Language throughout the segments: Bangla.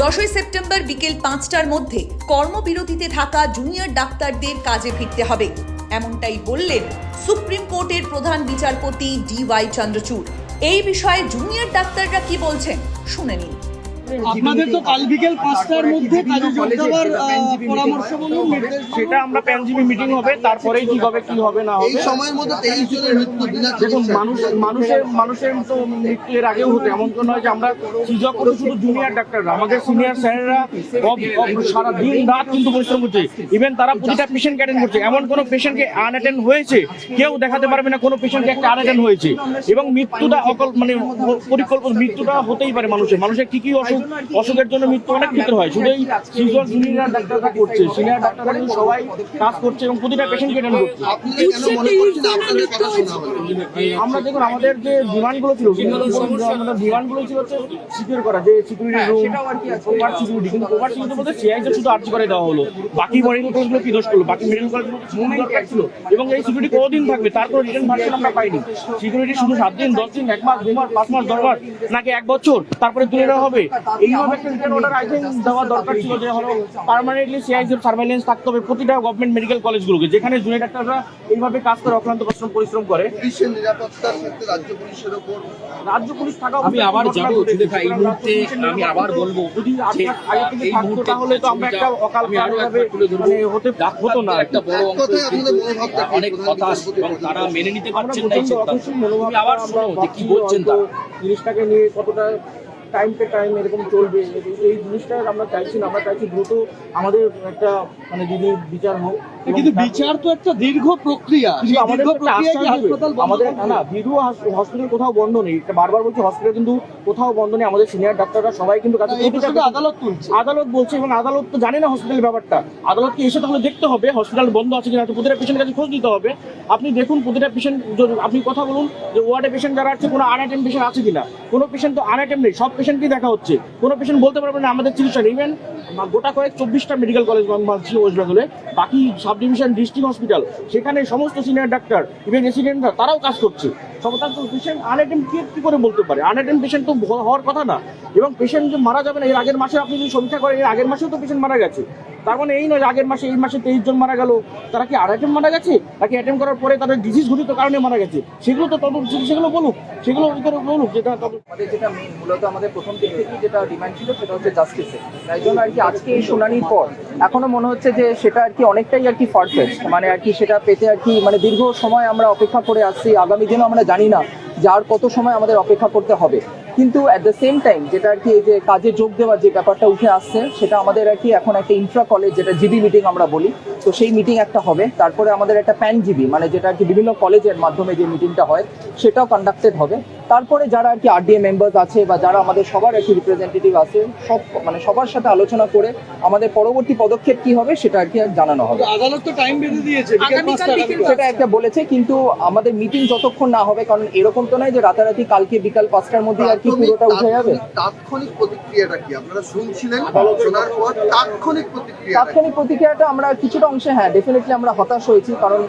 দশই সেপ্টেম্বর বিকেল পাঁচটার মধ্যে কর্মবিরতিতে থাকা জুনিয়র ডাক্তারদের কাজে ফিরতে হবে। এমনটাই বললেন সুপ্রিম কোর্টের প্রধান বিচারপতি ডি ওয়াই চন্দ্রচূড়। এই বিষয়ে জুনিয়র ডাক্তাররা কি বলছেন শুনে নিন। আপনাদের তো কাল বিকেল পাঁচটার মধ্যে কাজে যোগ দেওয়ার পরামর্শ বলুন সেটা আমরা প্যানজিবি মিটিং হবে তারপরেই কি হবে কি হবে। না এই হবে সময়ের মধ্যে তেইশ জনের মৃত্যু দেখুন মানুষ মানুষের মানুষের তো মৃত্যু এর আগেও হতো এমন তো নয় যে আমরা সিজক করে শুধু জুনিয়র ডাক্তাররা আমাদের সিনিয়র স্যারেরা সারা দিন রাত কিন্তু পরিশ্রম করছে। ইভেন তারা প্রতিটা পেশেন্টকে অ্যাটেন্ড করছে। এমন কোনো পেশেন্টকে আনঅ্যাটেন্ড হয়েছে কেউ দেখাতে পারবে না কোনো পেশেন্টকে একটা আনঅ্যাটেন্ড হয়েছে। এবং মৃত্যুটা অকল মানে পরিকল্পনা মৃত্যুটা হতেই পারে মানুষের। মানুষের কি কি অসুখ অসুখের জন্য মৃত্যু অনেক ক্ষেত্রে হয়। শুধু এই সিজন জুনিয়র ডাক্তাররা করছে। সিনিয়র ডাক্তাররা কিন্তু সবাই কাজ করছে এবং প্রতিটা পেশেন্টকে অ্যাটেন্ড করছে। আমরা দেখুন আমাদের যে ডিমান্ডগুলো ছিল আমাদের ডিমান্ডগুলো ছিল হচ্ছে সিকিউর করা যে সিকিউরিটি রুম ওভার সিকিউরিটি কিন্তু ওভার সিকিউরিটি বলতে সিআই শুধু আর্জি করে দেওয়া হলো। বাকি মেডিকেল কলেজগুলো কি দোষ করল? বাকি মেডিকেল কলেজগুলো দরকার ছিল। এবং এই সিকিউরিটি কতদিন থাকবে তারপর রিটার্ন ভার্সন আমরা পাইনি। সিকিউরিটি শুধু সাত দিন দশ দিন এক মাস দু মাস পাঁচ মাস দশ মাস নাকি এক বছর তারপরে তুলে দেওয়া হবে। এইভাবে একটা রিটার্ন অর্ডার আই থিঙ্ক দেওয়া দরকার ছিল যে হলো পার্মানেন্টলি সিআইজির সার্ভেলেন্স থাকতে হবে প্রতিটা গভর্নমেন্ট মেডিকেল কলেজগুলোকে যেখানে জুনিয়র ডাক্তাররা এইভাবে কাজ করে অক্লান্ত পরিশ্রম পরিশ্রম করে। পুলিশের নিরাপত্তার ক্ষেত্রে রাজ্য পুলিশের ওপর রাজ্য পুলিশ থাকা আমি আবার যাব সুদেখা এই মুহূর্তে আমি আবার বলব যদি আগে থেকে থাকতো তাহলে তো আমরা একটা অকাল ভাবে একবার তুলে ধরবো। মানে হতে হতো না একটা বড় অংশ কথায় কিন্তু আপনাদের মনোভাবটা কি? অনেক হতাশ এবং তারা মেনে নিতে পারছেন না এই প্রচণ্ড সিদ্ধান্ত অখুশি মনোভাব তুমি আবার শোনো যে কি বলছেন তারা। জিনিসটাকে নিয়ে কতটা টাইম টু টাইম এরকম চলবে। এই- জিনিসটা আমরা চাইছি না, আমরা চাইছি দ্রুত আমাদের একটা মানে দিদির বিচার হোক। কিন্তু বিচার তো একটা দীর্ঘ প্রক্রিয়া। আমাদের আমাদের না ভিডিও হসপিটাল কোথাও বন্ধ নেই। বারবার বলছি হসপিটাল কিন্তু কোথাও বন্ধ নেই। আমাদের সিনিয়র ডাক্তাররা সবাই কিন্তু আদালত তুলছে। আদালত বলছে এবং আদালত তো জানে না হসপিটালের ব্যাপারটা। আদালতকে এসে তাহলে দেখতে হবে হসপিটাল বন্ধ আছে কিনা প্রতিটা পেশেন্টের কাছে খোঁজ নিতে হবে। আপনি দেখুন প্রতিটা পেশেন্ট আপনি কথা বলুন যে ওয়ার্ডে পেশেন্ট যারা আছে কোনো আনঅ্যাটেন্ড পেশেন্ট আছে কিনা। কোনো পেশেন্ট তো আনঅ্যাটেন্ড নেই সব পেশেন্টকেই দেখা হচ্ছে। কোনো পেশেন্ট বলতে পারবে না আমাদের চিকিৎসা নেই। ইভেন গোটা কয়েক চব্বিশটা মেডিকেল কলেজ ওয়েস্ট বেঙ্গলে বাকি সাব ডিভিশন ডিস্ট্রিক্ট হসপিটাল, সেখানে সমস্ত সিনিয়র ডাক্তার ইভেন রেসিডেন্টরা তারাও কাজ করছে। সমস্ত পেশেন্ট আনএটেম কে, কি করে বলতে পারে? আনএটেম পেশেন্ট তো হওয়ার কথা না। এবং পেশেন্ট যে মারা যাবে না, এর আগের মাসে আপনি যদি সমীক্ষা করেন, এর আগের মাসেও তো পেশেন্ট মারা গেছে। তার মানে এই নয় আগের মাসে, এই মাসে তেইশ জন মারা গেল। তারা কি আর অ্যাটেম্প মারা গেছে? নাকি অ্যাটেম্প করার পরে তাদের ডিজিজ ঘটিত কারণে মারা গেছে? সেগুলো তো তদন্ত সেগুলো বলুক। সেগুলো বলুক যেটা যেটা মেইন মূলত আমাদের প্রথম থেকেই যেটা ডিমান্ড ছিল সেটা হচ্ছে জাস্টিসে তাই জন্য আর কি আজকে এই শুনানির পর এখনও মনে হচ্ছে যে সেটা আর কি অনেকটাই আর কি ফারফেস্ট মানে আর কি সেটা পেতে আর কি মানে দীর্ঘ সময় আমরা অপেক্ষা করে আসছি আগামী দিনও আমরা জানি না যে আর কত সময় আমাদের অপেক্ষা করতে হবে। কিন্তু অ্যাট দ্য সেম টাইম যেটা আর কি এই যে কাজে যোগ দেওয়ার যে ব্যাপারটা উঠে আসছে, সেটা আমাদের আর কি এখন একটা ইন্ট্রা কলেজ যেটা জিবি মিটিং আমরা বলি, তো সেই মিটিং একটা হবে। তারপরে আমাদের একটা প্যান জিবি মানে যেটা আর কি বিভিন্ন কলেজের মাধ্যমে যে মিটিংটা হয়, সেটাও কন্ডাক্টেড হবে। তারপরে যারা আর কি আরডিএ মেম্বার্স আছে বা যারা আমাদের সবার আর কি রিপ্রেজেন্টেটিভ আছে সব মানে সবার সাথে আলোচনা করে আমাদের পরবর্তী পদক্ষেপ কি হবে সেটা আর কি আর জানানো হবে। আদালত তো টাইম বেঁধে দিয়েছে। সেটা একটা বলেছে কিন্তু আমাদের মিটিং যতক্ষণ না হবে কারণ এরকম তো নয় যে রাতারাতি কালকে বিকাল পাঁচটার মধ্যে আর কি পুরোটা উঠে যাবে। তাৎক্ষণিক- তাৎক্ষণিক প্রতিক্রিয়াটা কি? আপনারা শুনছিলেন শোনার পর তাৎক্ষণিক প্রতিক্রিয়া তাৎক্ষণিক প্রতিক্রিয়াটা আমরা কিছুটা অংশে হ্যাঁ ডেফিনেটলি আমরা হতাশ হয়েছি কারণ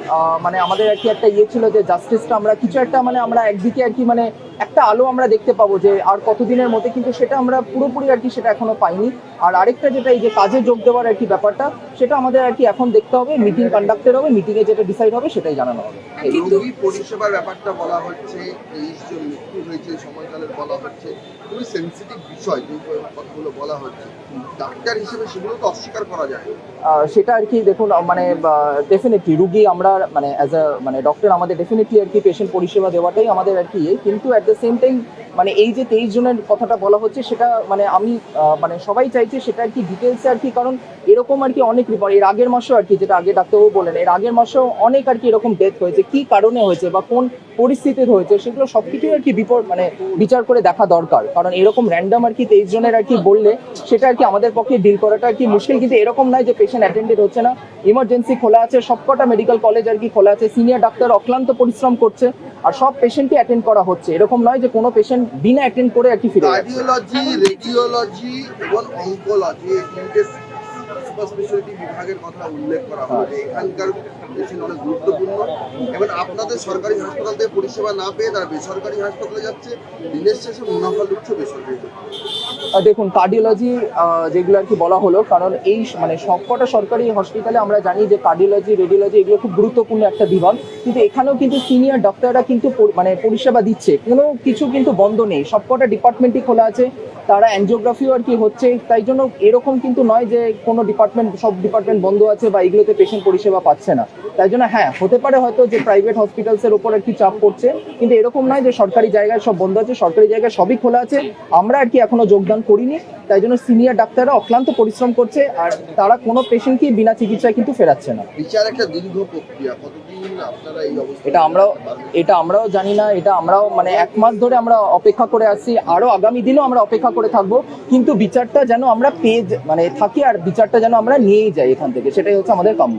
মানে আমাদের আর কি একটা ইয়ে ছিল যে জাস্টিসটা আমরা কিছু একটা মানে আমরা একদিকে আর কি মানে একটা আলো আমরা দেখতে পাবো যে আর কতদিনের মধ্যে, কিন্তু সেটা আমরা পুরোপুরি আর কি সেটা এখনও পাইনি। আর আরেকটা যেটা এই যে কাজে যোগ দেওয়ার আর কি ব্যাপারটা সেটা আমাদের আর কি এখন দেখতে হবে মিটিং কন্ডাক্টেড হবে মিটিংয়ে যেটা ডিসাইড হবে সেটাই জানানো হবে এই। পরিষেবার ব্যাপারটা বলা হচ্ছে তেইশ জন মৃত্যু হয়েছে সময়কালের বলা হচ্ছে খুবই সেন্সিটিভ বিষয় যে কথাগুলো বলা হচ্ছে ডাক্তার হিসেবে সেগুলো তো অস্বীকার করা যায় সেটা আর কি দেখুন মানে ডেফিনেটলি রুগী আমরা মানে অ্যাজ আ মানে ডক্টর আমাদের ডেফিনেটলি আর কি পেশেন্ট পরিষেবা দেওয়াটাই আমাদের আর কি কিন্তু অ্যাট দ্য সেম টাইম মানে এই যে তেইশ জনের কথাটা বলা হচ্ছে সেটা মানে আমি মানে সবাই চাইছে সেটা আর কি ডিটেলসে আর কি কারণ এরকম আর কি অনেক রিপোর্ট এর আগের মাসেও আর কি, যেটা আগে ডাক্তারবাবু বলেন, এর আগের মাসেও অনেক আর কি এরকম ডেথ হয়েছে, কি কারণে হয়েছে বা কোন পরিস্থিতিতে হয়েছে, সেগুলো সবকিছুই আর কি বিপদ মানে বিচার করে দেখা দরকার। কারণ এরকম র্যান্ডম আর কি তেইশ জনের আর কি বললে, সেটা আর কি আমাদের পক্ষে ডিল করাটা আর কি মুশকিল, কিন্তু এরকম নয় যে পেশেন্ট অ্যাটেন্ডেড হচ্ছে না। ইমার্জেন্সি খোলা আছে, সবকটা মেডিকেল কলেজ আর কি খোলা আছে সিনিয়র ডাক্তার অক্লান্ত পরিশ্রম করছে, আর সব পেশেন্টকে অ্যাটেন্ড করা হচ্ছে। এরকম নয় যে কোনো পেশেন্ট বিনা অ্যাটেন্ড করে আর কি ফিরে কার্ডিওলজি রেডিওলজি এবং অঙ্কোলজি এই তিনটে স্পেশালিটি বিভাগের কথা উল্লেখ করা এখানকার পেশেন্ট অনেক গুরুত্বপূর্ণ এবার আপনাদের সরকারি হাসপাতাল থেকে পরিষেবা না পেয়ে তারা বেসরকারি হাসপাতালে যাচ্ছে, দিনের শেষে মুনাফা বেসরকারি দেখুন কার্ডিওলজি যেগুলো আর কি বলা হলো, কারণ এই মানে সবকটা সরকারি হসপিটালে আমরা জানি যে কার্ডিওলজি রেডিওলজি এগুলো খুব গুরুত্বপূর্ণ একটা বিভাগ। কিন্তু এখানেও কিন্তু সিনিয়র ডক্টররা কিন্তু মানে পরিষেবা দিচ্ছে। কোনো কিছু কিন্তু বন্ধ নেই। সবকটা ডিপার্টমেন্টই খোলা আছে। তারা অ্যানজিওগ্রাফিও আর কি হচ্ছে। তাই জন্য এরকম কিন্তু নয় যে কোনো ডিপার্টমেন্ট সব ডিপার্টমেন্ট বন্ধ আছে বা এগুলোতে পেশেন্ট পরিষেবা পাচ্ছে না। তাই জন্য হ্যাঁ হতে পারে হয়তো যে প্রাইভেট হসপিটালসের ওপর কি চাপ পড়ছে কিন্তু এরকম নয় যে সরকারি জায়গায় সব বন্ধ আছে সরকারি জায়গায় সবই খোলা আছে। আমরা আর কি এখনও যোগদান করিনি তাই জন্য সিনিয়র ডাক্তাররা অক্লান্ত পরিশ্রম করছে আর তারা কোনো পেশেন্টকে বিনা চিকিৎসায় কিন্তু ফেরাচ্ছে না। বিচার একটা দীর্ঘ প্রক্রিয়া কতদিন আপনারা এই অবস্থা এটা আমরাও এটা আমরাও জানি না এটা আমরাও মানে এক মাস ধরে আমরা অপেক্ষা করে আসছি আরও আগামী দিনও আমরা অপেক্ষা করে থাকব কিন্তু বিচারটা যেন আমরা পেয়ে মানে থাকি আর বিচারটা যেন আমরা নিয়েই যাই এখান থেকে সেটাই হচ্ছে আমাদের কাম্য।